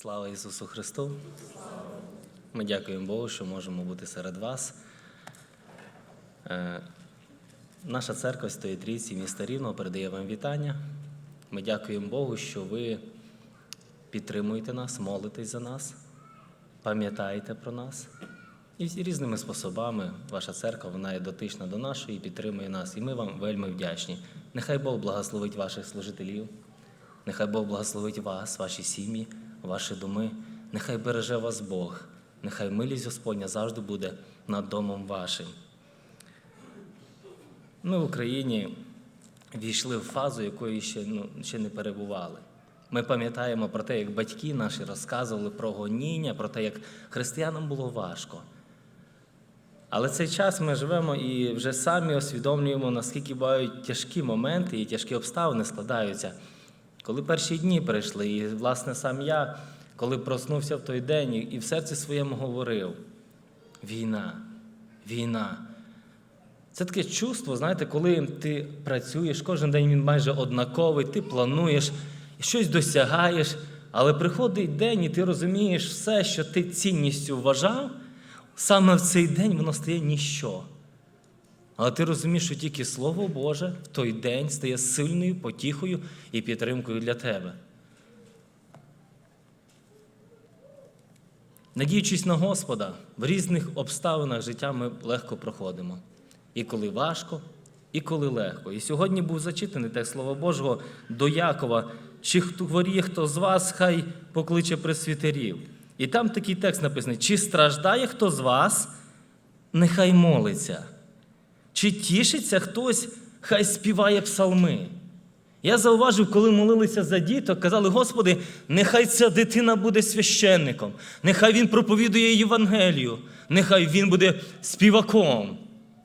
Слава Ісусу Христу! Ми дякуємо Богу, що можемо бути серед вас. Е, Наша церква Святої Трійці міста Рівного передає вам вітання. Ми дякуємо Богу, що ви підтримуєте нас, молитесь за нас, пам'ятаєте про нас. І різними способами ваша церква вона є дотична до нашої підтримує нас. І ми вам вельми вдячні. Нехай Бог благословить ваших служителів, нехай Бог благословить вас, ваші сім'ї, ваші доми. Нехай береже вас Бог, нехай милість Господня завжди буде над домом вашим. Ми в Україні війшли в фазу, якої ще, ну, ще не перебували. Ми пам'ятаємо про те, як батьки наші розказували про гоніння, про те, як християнам було важко. Але цей час ми живемо і вже самі усвідомлюємо, наскільки бувають тяжкі моменти і тяжкі обставини складаються. Коли перші дні прийшли, і, власне, сам я, коли проснувся в той день і в серці своєму говорив: війна, війна. Це таке чувство, знаєте, коли ти працюєш, кожен день він майже однаковий, ти плануєш, щось досягаєш, але приходить день, і ти розумієш все, що ти цінністю вважав, саме в цей день воно стає ніщо. Але ти розумієш, що тільки Слово Боже в той день стає сильною потіхою і підтримкою для тебе. Надіючись на Господа, в різних обставинах життя ми легко проходимо. І коли важко, і коли легко. І сьогодні був зачитаний текст Слова Божого до Якова. Чи хто хворіє хто з вас, хай покличе пресвітерів. І там такий текст написаний: чи страждає хто з вас, нехай молиться. Чи тішиться хтось, хай співає псалми. Я зауважив, коли молилися за діток, казали, Господи, нехай ця дитина буде священником, нехай він проповідує Євангелію, нехай він буде співаком.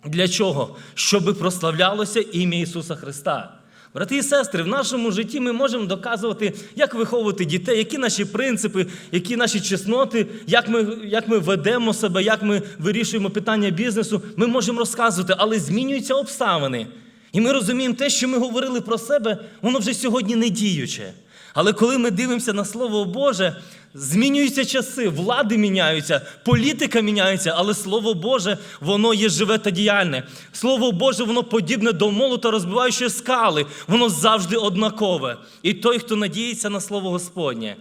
Для чого? Щоби прославлялося ім'я Ісуса Христа. Брати і сестри, в нашому житті ми можемо доказувати, як виховувати дітей, які наші принципи, які наші чесноти, як ми, як ми ведемо себе, як ми вирішуємо питання бізнесу. Ми можемо розказувати, але змінюються обставини. І ми розуміємо, те, що ми говорили про себе, воно вже сьогодні не діюче. Але коли ми дивимося на Слово Боже, змінюються часи, влади міняються, політика міняється, але Слово Боже, воно є живе та діяльне. Слово Боже, воно подібне до молота, розбиваючої скали, воно завжди однакове. І той, хто надіється на Слово Господнє,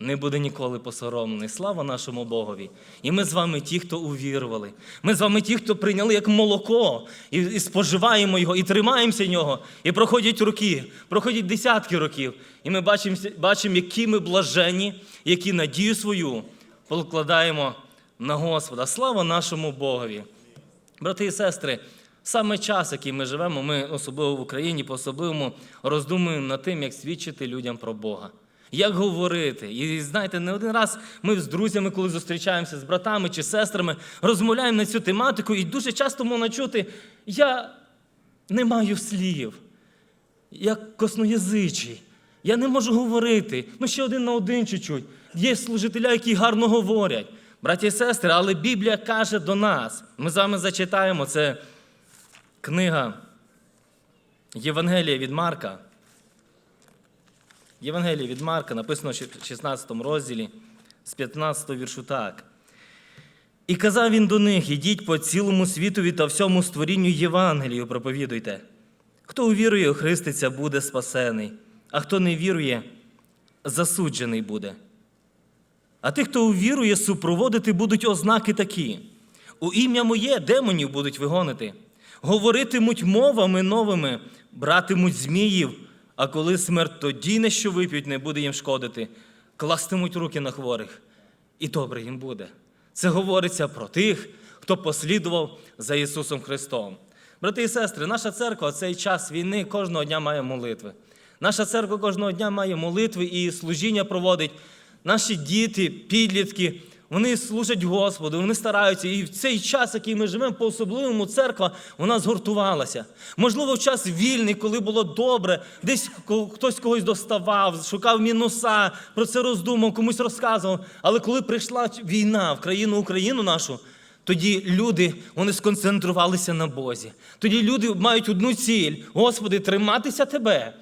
не буде ніколи посоромлений. Слава нашому Богові. І ми з вами ті, хто увірували. Ми з вами ті, хто прийняли як молоко, і, і споживаємо його, і тримаємося нього. І проходять роки, проходять десятки років. І ми бачимо, бачимо які ми блажені, які надію свою покладаємо на Господа. Слава нашому Богові. Брати і сестри, саме час, який ми живемо, ми особливо в Україні, по-особливому роздумуємо над тим, як свідчити людям про Бога. Як говорити? І знаєте, не один раз ми з друзями, коли зустрічаємося з братами чи сестрами, розмовляємо на цю тематику, і дуже часто можна чути, я не маю слів, я косноязичий, я не можу говорити. Ми ще один на один чуть-чуть. Є служителя, які гарно говорять. Браті і сестри, але Біблія каже до нас. Ми з вами зачитаємо це книга Євангелія від Марка. Євангелії від Марка написано в 16 розділі з 15 віршу так. І казав він до них: ідіть по цілому світові та всьому створінню Євангелію проповідуйте. Хто увірує, охриститься, буде спасений, а хто не вірує, засуджений буде. А тих, хто увірує, супроводити будуть ознаки такі. У ім'я моє демонів будуть вигонити, говоритимуть мовами новими, братимуть зміїв, а коли смерть тоді не що вип'ють, не буде їм шкодити, кластимуть руки на хворих, і добре їм буде. Це говориться про тих, хто послідував за Ісусом Христом. Брати і сестри, наша церква в цей час війни кожного дня має молитви. Наша церква кожного дня має молитви і служіння проводить. Наші діти, підлітки, вони служать Господу, вони стараються. І в цей час, який ми живемо, по-особливому церква вона згуртувалася. Можливо, в час вільний, коли було добре, десь хтось когось доставав, шукав мінуса, про це роздумав, комусь розказував. Але коли прийшла війна в країну Україну нашу, тоді люди вони сконцентрувалися на Бозі. Тоді люди мають одну ціль: Господи, триматися Тебе.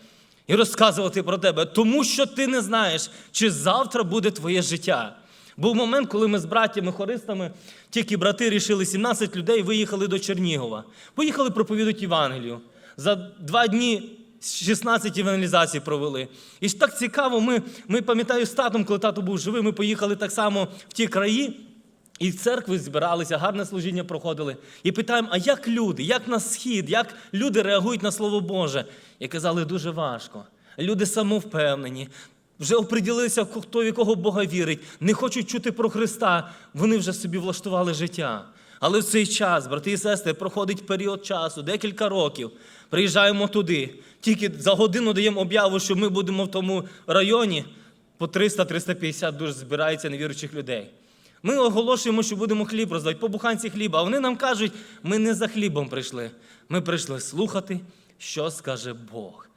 і розказувати про тебе, тому що ти не знаєш, чи завтра буде твоє життя. Був момент, коли ми з братями-хористами, тільки брати рішили 17 людей, виїхали до Чернігова. Поїхали проповідати Євангелію. За два дні 16 евангелізацій провели. І ж так цікаво, ми, ми пам'ятаю з татом, коли тато був живий, ми поїхали так само в ті краї. І в церкви збиралися, гарне служіння проходили. І питаємо, а як люди, як на схід, як люди реагують на Слово Боже? І казали, дуже важко. Люди самовпевнені, вже оприділилися, хто в якого Бога вірить, не хочуть чути про Христа. Вони вже собі влаштували життя. Але в цей час, брати і сестри, проходить період часу, декілька років. Приїжджаємо туди. Тільки за годину даємо об'яву, що ми будемо в тому районі. По 300-350 душ збирається невіруючих людей. Ми оголошуємо, що будемо хліб роздавати, по буханці хліба. А вони нам кажуть, ми не за хлібом прийшли. Ми прийшли слухати, що скаже Бог.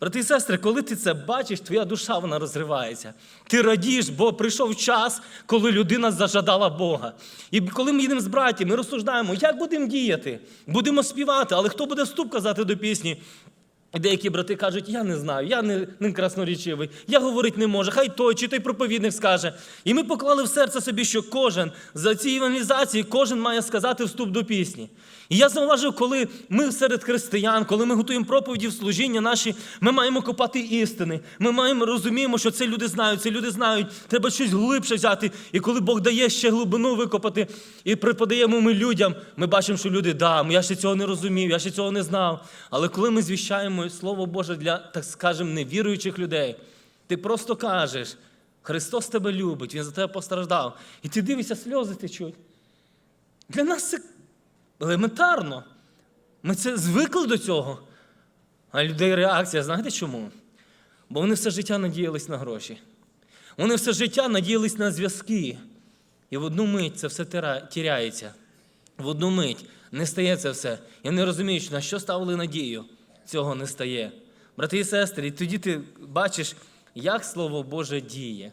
Брати і сестри, коли ти це бачиш, твоя душа вона розривається. Ти радієш, бо прийшов час, коли людина зажадала Бога. І коли ми їдемо з братів, ми розсуждаємо, як будемо діяти, будемо співати, але хто буде вступ казати до пісні? Деякі брати кажуть, я не знаю, я не, не краснорічивий, я говорити не можу, хай той чи той проповідник скаже. І ми поклали в серце собі, що кожен за ці евангелізації, кожен має сказати вступ до пісні. І я зауважив, коли ми серед християн, коли ми готуємо проповіді в служіння наші, ми маємо копати істини. Ми маємо розуміємо, що це люди знають, це люди знають, треба щось глибше взяти. І коли Бог дає ще глибину викопати і преподаємо ми людям, ми бачимо, що люди, да, я ще цього не розумів, я ще цього не знав. Але коли ми звіщаємо Слово Боже для, так скажемо, невіруючих людей, ти просто кажеш, Христос тебе любить, Він за тебе постраждав. І ти дивишся, сльози течуть. Для нас це елементарно. Ми це звикли до цього. А людей реакція, знаєте чому? Бо вони все життя надіялись на гроші. Вони все життя надіялись на зв'язки. І в одну мить це все тіряється. В одну мить не стає це все. І вони розуміють, на що ставили надію, цього не стає. Брати і сестри, і тоді ти бачиш, як Слово Боже діє.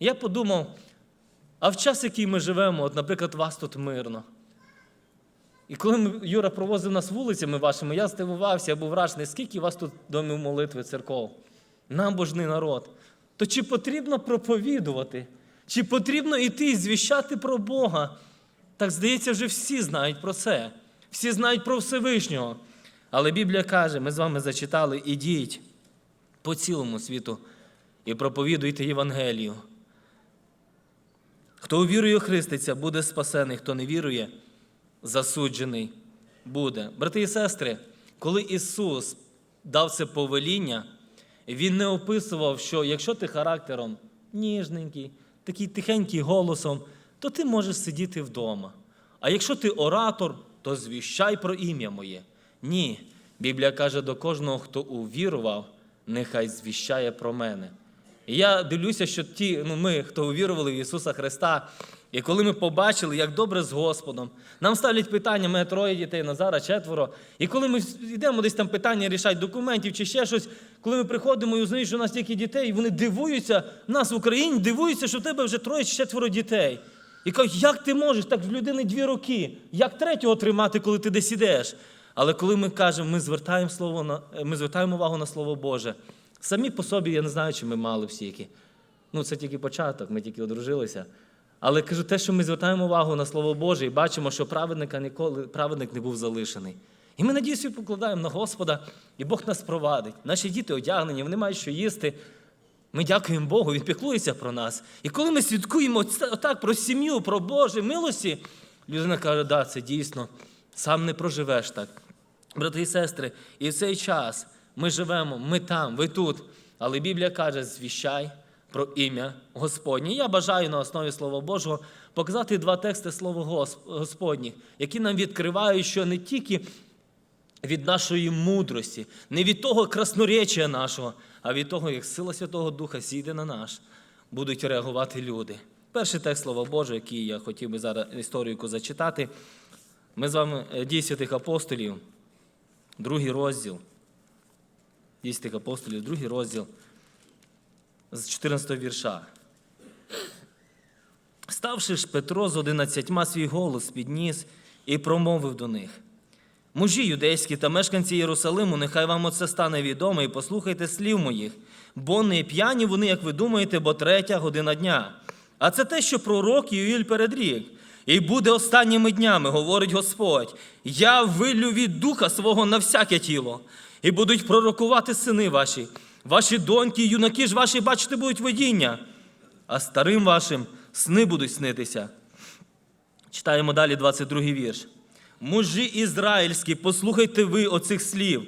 Я подумав, а в час, який ми живемо, от, наприклад, вас тут мирно. І коли Юра провозив нас вулицями вашими, я здивувався, я був вражений, скільки вас тут домів молитви, церков, набожний народ. То чи потрібно проповідувати? Чи потрібно йти і звіщати про Бога? Так здається, вже всі знають про це. Всі знають про Всевишнього. Але Біблія каже, ми з вами зачитали, ідіть по цілому світу і проповідуйте Євангелію. Хто увірує у Христиця, буде спасений, хто не вірує, засуджений буде. Брати і сестри, коли Ісус дав це повеління, Він не описував, що якщо ти характером ніжненький, такий тихенький голосом, то ти можеш сидіти вдома. А якщо ти оратор, то звіщай про ім'я моє. Ні. Біблія каже до кожного, хто увірував, нехай звіщає про мене. І я дивлюся, що ті, ну ми, хто увірували в Ісуса Христа, і коли ми побачили, як добре з Господом, нам ставлять питання, ми троє дітей, Назара четверо. І коли ми йдемо десь там питання рішать документів чи ще щось, коли ми приходимо і узнають, що у нас тільки дітей, і вони дивуються, нас в Україні дивуються, що в тебе вже троє чи четверо дітей. І кажуть, як ти можеш, так в людини дві роки, як третього тримати, коли ти десь ідеш? Але коли ми кажемо, ми звертаємо, слово на, ми звертаємо увагу на Слово Боже, самі по собі, я не знаю, чи ми мали всі які. Ну, це тільки початок, ми тільки одружилися. Але кажу, те, що ми звертаємо увагу на Слово Боже і бачимо, що праведника ніколи праведник не був залишений. І ми надіюся покладаємо на Господа, і Бог нас провадить. Наші діти одягнені, вони мають що їсти. Ми дякуємо Богу, Він піклується про нас. І коли ми свідкуємо отак про сім'ю, про Божі милості, людина каже, да, це дійсно, сам не проживеш так. Брати і сестри, і в цей час ми живемо, ми там, ви тут. Але Біблія каже, звіщай про ім'я Господнє. Я бажаю на основі Слова Божого показати два тексти Слова Гос- Господніх, які нам відкривають, що не тільки від нашої мудрості, не від того красноречія нашого, а від того, як сила Святого Духа сійде на наш, будуть реагувати люди. Перший текст Слова Божого, який я хотів би зараз історіку зачитати. Ми з вами е, дії святих апостолів, другий розділ. Дії апостолів, другий розділ з 14 вірша. Ставши ж Петро з одинадцятьма свій голос підніс і промовив до них. Мужі юдейські та мешканці Єрусалиму, нехай вам оце стане відомо, і послухайте слів моїх, бо не п'яні вони, як ви думаєте, бо третя година дня. А це те, що пророк Юїль передрік. І буде останніми днями, говорить Господь, я виллю від духа свого на всяке тіло, і будуть пророкувати сини ваші, ваші доньки, юнаки ж ваші бачити будуть видіння, а старим вашим сни будуть снитися. Читаємо далі 22 вірш. Мужі ізраїльські, послухайте ви оцих слів.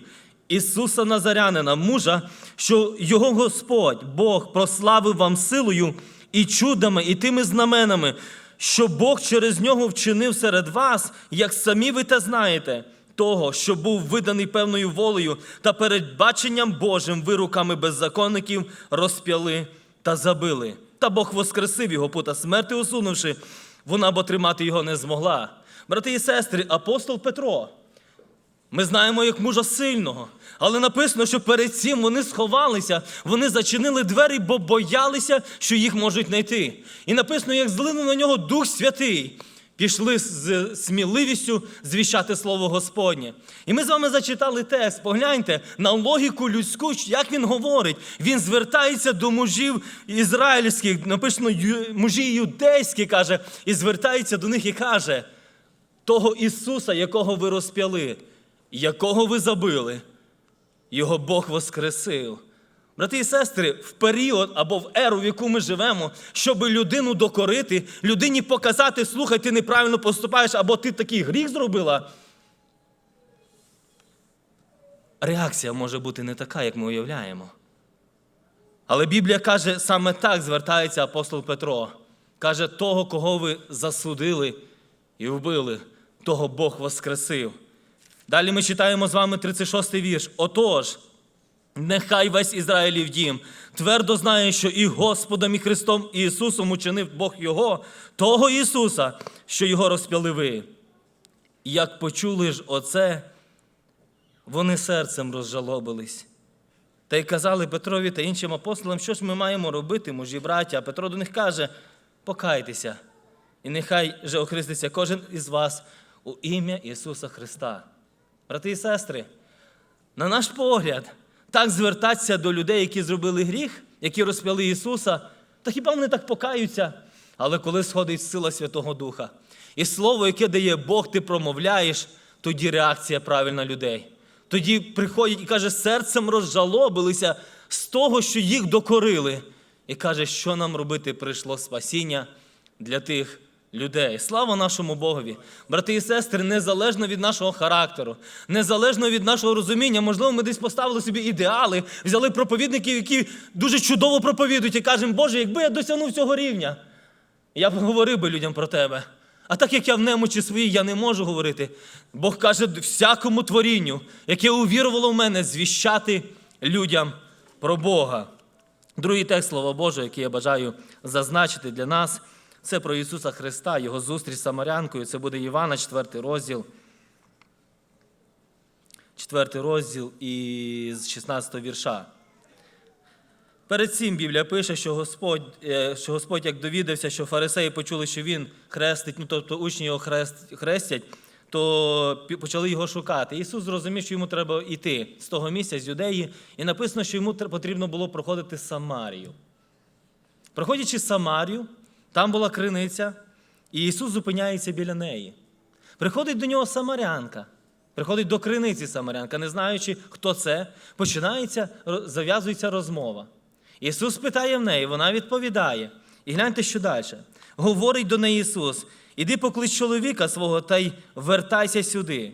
Ісуса Назарянина, мужа, що його Господь, Бог, прославив вам силою і чудами, і тими знаменами, що Бог через нього вчинив серед вас, як самі ви те знаєте, того, що був виданий певною волею та передбаченням Божим ви руками беззаконників розп'яли та забили. Та Бог воскресив його пута смерти усунувши, вона бо тримати його не змогла. Брати і сестри, апостол Петро. Ми знаємо як мужа сильного, але написано, що перед цим вони сховалися, вони зачинили двері, бо боялися, що їх можуть знайти. І написано, як злинув на нього Дух Святий. Пішли з сміливістю звіщати Слово Господнє. І ми з вами зачитали текст. Погляньте на логіку людську, як він говорить. Він звертається до мужів ізраїльських, написано мужі юдейські, каже, і звертається до них і каже: того Ісуса, якого ви розп'яли, якого ви забили, його Бог воскресив. Брати і сестри, в період або в еру, в яку ми живемо, щоб людину докорити, людині показати, слухай, ти неправильно поступаєш, або ти такий гріх зробила. Реакція може бути не така, як ми уявляємо. Але Біблія каже, саме так звертається апостол Петро. Каже, того, кого ви засудили і вбили, того Бог воскресив. Далі ми читаємо з вами 36 й вірш. Отож, нехай весь Ізраїлів дім твердо знає, що і Господом, і Христом, і Ісусом учинив Бог Його, того Ісуса, що Його розп'яли ви. І Як почули ж оце, вони серцем розжалобились. Та й казали Петрові та іншим апостолам, що ж ми маємо робити, мужі браття. А Петро до них каже: покайтеся, і нехай же охреститься кожен із вас у ім'я Ісуса Христа. Брати і сестри, на наш погляд, так звертатися до людей, які зробили гріх, які розп'яли Ісуса, та хіба вони так покаються? Але коли сходить сила Святого Духа, і слово, яке дає Бог, ти промовляєш, тоді реакція правильна людей. Тоді приходять і каже, серцем розжалобилися з того, що їх докорили. І каже, що нам робити прийшло спасіння для тих людей. Слава нашому Богові! Брати і сестри, незалежно від нашого характеру, незалежно від нашого розуміння, можливо, ми десь поставили собі ідеали, взяли проповідників, які дуже чудово проповідують, і кажемо, Боже, якби я досягнув цього рівня, я б говорив би людям про тебе. А так як я в немочі своїй, я не можу говорити. Бог каже всякому творінню, яке увірувало в мене, звіщати людям про Бога. Другий текст Слова Божого, який я бажаю зазначити для нас, це про Ісуса Христа, Його зустріч з Самарянкою. Це буде Івана, 4 розділ. 4 розділ із 16 вірша. Перед цим Біблія пише, що Господь, е, що Господь як довідався, що фарисеї почули, що він хрестить, ну тобто учні його хрест, хрестять, то почали його шукати. Ісус зрозумів, що йому треба йти з того місця, з юдеї, і написано, що йому потрібно було проходити Самарію. Проходячи Самарію, там була криниця, і Ісус зупиняється біля неї. Приходить до нього самарянка, приходить до криниці самарянка, не знаючи, хто це, починається, зав'язується розмова. Ісус питає в неї, вона відповідає. І гляньте, що далі. Говорить до неї Ісус: іди поклич чоловіка свого та й вертайся сюди.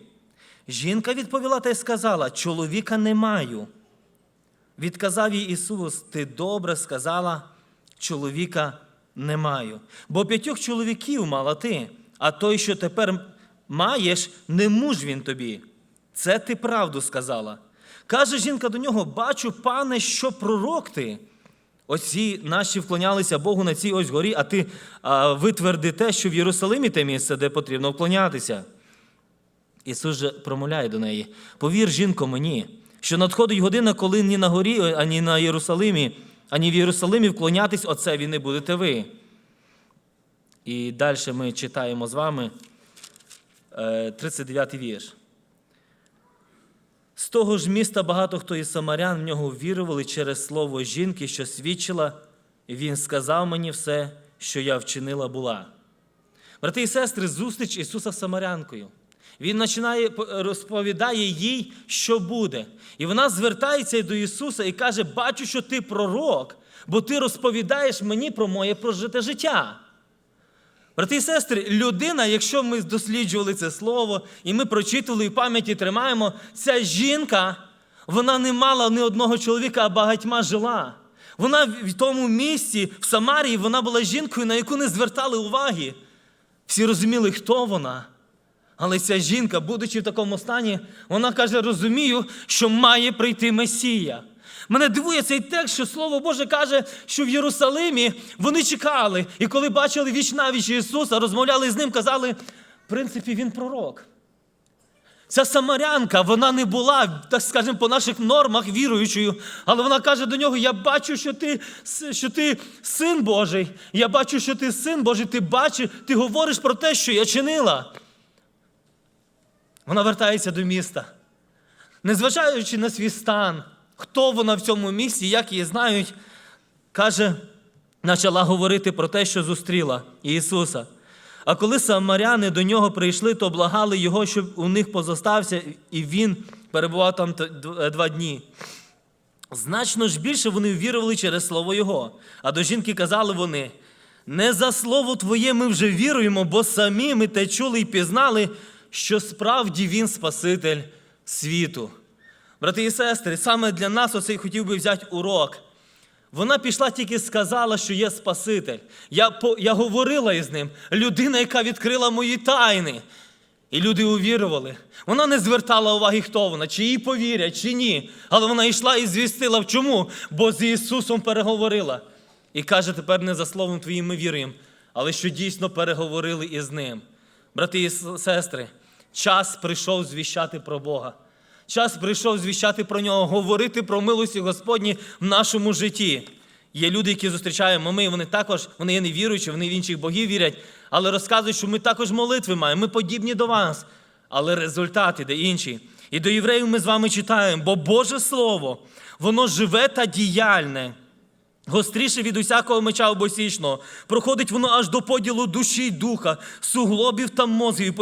Жінка відповіла та й сказала: чоловіка не маю. Відказав їй Ісус, ти добре сказала, чоловіка не маю. Бо п'ятьох чоловіків мала ти, а той, що тепер маєш, не муж він тобі. Це ти правду сказала. Каже жінка до нього: бачу, пане, що пророк ти. Оці наші вклонялися Богу на цій ось горі, а ти а, витверди те, що в Єрусалимі те місце, де потрібно вклонятися. Ісус же промовляє до неї: повір, жінко, мені, що надходить година, коли ні на горі, ані на Єрусалимі, ані в Єрусалимі вклонятись Отцеві не будете ви. І далі ми читаємо з вами е, 39 вірш. З того ж міста багато хто із самарян в нього вірували через слово жінки, що свідчила, і він сказав мені все, що я вчинила була. Брати і сестри, зустріч Ісуса з Самарянкою. Він починає розповідає їй, що буде. І вона звертається до Ісуса і каже: Бачу, що ти пророк, бо ти розповідаєш мені про моє прожите життя. Брати і сестри, людина, якщо ми досліджували це слово, і ми прочитували і в пам'яті тримаємо, ця жінка, вона не мала ні одного чоловіка, а багатьма жила. Вона в тому місці, в Самарії, вона була жінкою, на яку не звертали уваги. Всі розуміли, хто вона. Але ця жінка, будучи в такому стані, вона каже: розумію, що має прийти Месія. Мене дивує цей текст, що Слово Боже каже, що в Єрусалимі вони чекали, і коли бачили віч навіч Ісуса, розмовляли з ним, казали, в принципі, він пророк. Ця самарянка, вона не була, так скажемо, по наших нормах віруючою, але вона каже до нього: Я бачу, що ти, що ти син Божий. Я бачу, що ти син Божий, ти бачиш, ти говориш про те, що я чинила. Вона вертається до міста. Незважаючи на свій стан, хто вона в цьому місті, як її знають, каже, почала говорити про те, що зустріла Ісуса. А коли самаряни до нього прийшли, то благали його, щоб у них позостався, і він перебував там два дні. Значно ж більше вони вірували через слово Його. А до жінки казали вони: не за слово Твоє ми вже віруємо, бо самі ми те чули і пізнали, що справді Він Спаситель світу. Брати і сестри, саме для нас оцей хотів би взяти урок. Вона пішла тільки сказала, що є Спаситель. Я я говорила із ним, людина, яка відкрила мої тайни. І люди увірували. Вона не звертала уваги, хто вона, чи їй повірять, чи ні. Але вона йшла і звістила. Чому? Бо з Ісусом переговорила. І каже, тепер не за словом Твоїм ми віруємо, але що дійсно переговорили із ним. Брати і сестри, час прийшов звіщати про Бога. Час прийшов звіщати про нього, говорити про милості Господні в нашому житті. Є люди, які зустрічаємо ми, вони також вони є невіруючі, вони в інших богів вірять, але розказують, що ми також молитви маємо, ми подібні до вас. Але результат іде інший. І до євреїв ми з вами читаємо, бо Боже Слово, воно живе та діяльне. Гостріше від усякого меча обосічного, проходить воно аж до поділу душі й духа, суглобів та мозгів,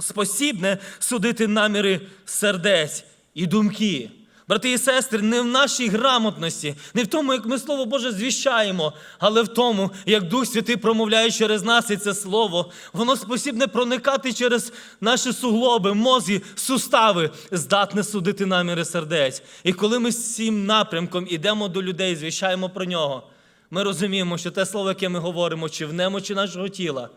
спосібне судити наміри сердець і думки. Брати і сестри, не в нашій грамотності, не в тому, як ми Слово Боже звіщаємо, але в тому, як Дух Святий промовляє через нас і це Слово, воно спосібне проникати через наші суглоби, мозги, сустави, здатне судити наміри сердець. І коли ми з цим напрямком йдемо до людей, звіщаємо про нього, ми розуміємо, що те слово, яке ми говоримо, чи в немочі нашого тіла,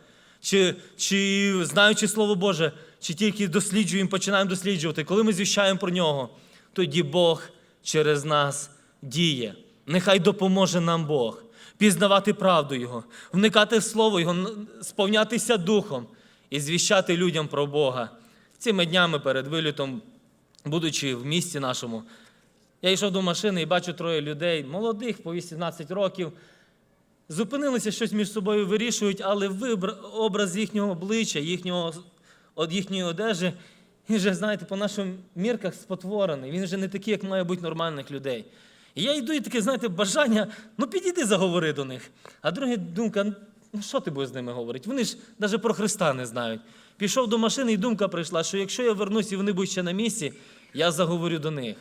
чи, чи знаючи Слово Боже, чи тільки досліджуємо, починаємо досліджувати, коли ми звіщаємо про нього тоді Бог через нас діє. Нехай допоможе нам Бог пізнавати правду Його, вникати в Слово Його, сповнятися Духом і звіщати людям про Бога. Цими днями перед вилітом, будучи в місті нашому, я йшов до машини і бачу троє людей, молодих по 18 років. Зупинилися, щось між собою вирішують, але образ їхнього обличчя, їхнього, їхньої одежі він вже, знаєте, по наших мірках спотворений. Він вже не такий, як має бути нормальних людей. І я йду і таке, знаєте, бажання, ну підійди заговори до них. А друга думка, ну що ти будеш з ними говорити? Вони ж навіть про Христа не знають. Пішов до машини, і думка прийшла, що якщо я вернусь і вони будуть ще на місці, я заговорю до них.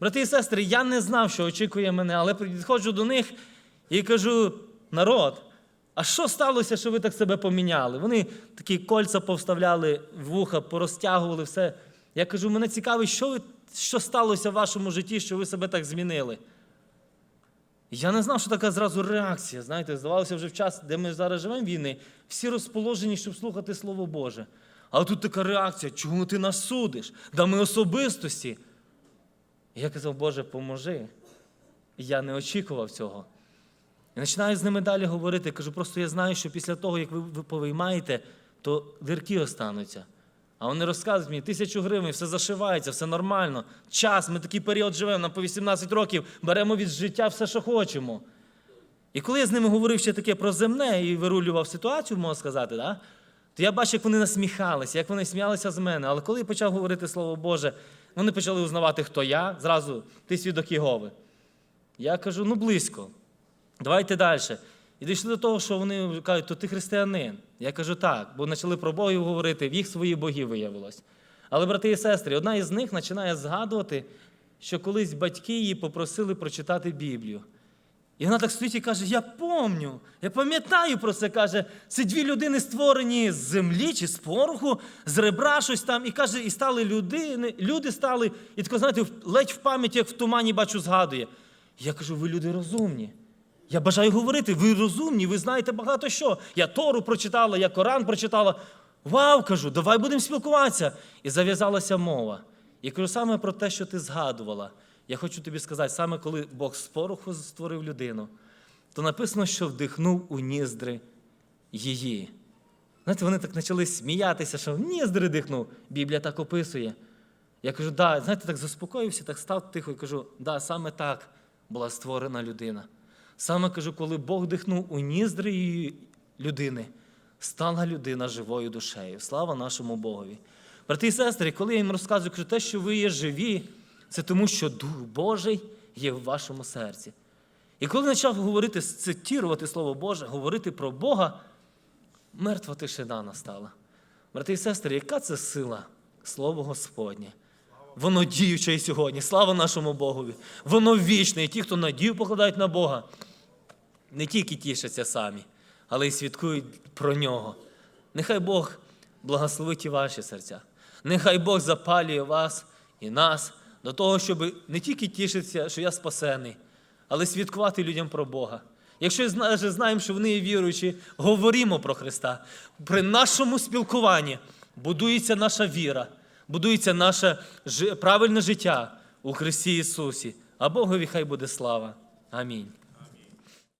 Брати і сестри, я не знав, що очікує мене, але підходжу до них і кажу: народ, а що сталося, що ви так себе поміняли? Вони такі кольця повставляли в вуха, порозтягували все. Я кажу, мене цікавить, що ви, що сталося в вашому житті, що ви себе так змінили. Я не знав, що така зразу реакція. Знаєте, здавалося, вже в час, де ми зараз живемо війни, всі розположені, щоб слухати Слово Боже. А тут така реакція, чому ти нас судиш? Да ми особистості. Я казав, Боже, поможи. Я не очікував цього. І починаю з ними далі говорити. Кажу, просто я знаю, що після того, як ви повиймаєте, то дирки остануться. А вони розказують мені, тисячу гривень, все зашивається, все нормально. Час, ми такий період живемо, нам по 18 років беремо від життя все, що хочемо. І коли я з ними говорив ще таке про земне і вирулював ситуацію, можна сказати, да? то я бачив, як вони насміхалися, як вони сміялися з мене. Але коли я почав говорити Слово Боже, вони почали узнавати, хто я. Зразу ти свідок Єгови. Я кажу, ну близько. Давайте далі. І дійшли до того, що вони кажуть, то ти християнин. Я кажу, так, бо почали про богів говорити, в їх свої боги виявилось. Але, брати і сестри, одна із них починає згадувати, що колись батьки її попросили прочитати Біблію. І вона так стоїть і каже: Я помню, я пам'ятаю про це. Каже, це дві людини створені з землі чи з пороху, з ребра щось там. І каже, і стали людини, люди стали, і тако, знаєте, ледь в пам'яті, як в тумані бачу, згадує. Я кажу, ви люди розумні. Я бажаю говорити, ви розумні, ви знаєте багато що. Я Тору прочитала, я Коран прочитала. Вау, кажу, давай будемо спілкуватися. І зав'язалася мова. І кажу саме про те, що ти згадувала. Я хочу тобі сказати, саме коли Бог з пороху створив людину, то написано, що вдихнув у ніздри її. Знаєте, вони так почали сміятися, що в ніздри дихнув. Біблія так описує. Я кажу, да, знаєте, так заспокоївся, так став тихо і кажу, да, саме так була створена людина. Саме кажу, коли Бог дихнув у ніздри людини, стала людина живою душею. Слава нашому Богові. Брати і сестри, коли я їм розказую, кажу, те, що ви є живі, це тому, що Дух Божий є в вашому серці. І коли почав говорити, цитірувати Слово Боже, говорити про Бога, мертва тишина настала. Брати і сестри, яка це сила? Слово Господнє. Воно діюче і сьогодні. Слава нашому Богові. Воно вічне. І ті, хто надію покладають на Бога, не тільки тішаться самі, але й свідкують про нього. Нехай Бог благословить і ваші серця. Нехай Бог запалює вас і нас до того, щоб не тільки тішитися, що я спасений, але свідкувати людям про Бога. Якщо вже знаємо, що вони є віруючі, говоримо про Христа. При нашому спілкуванні будується наша віра, будується наше правильне життя у Христі Ісусі. А Богові хай буде слава. Амінь.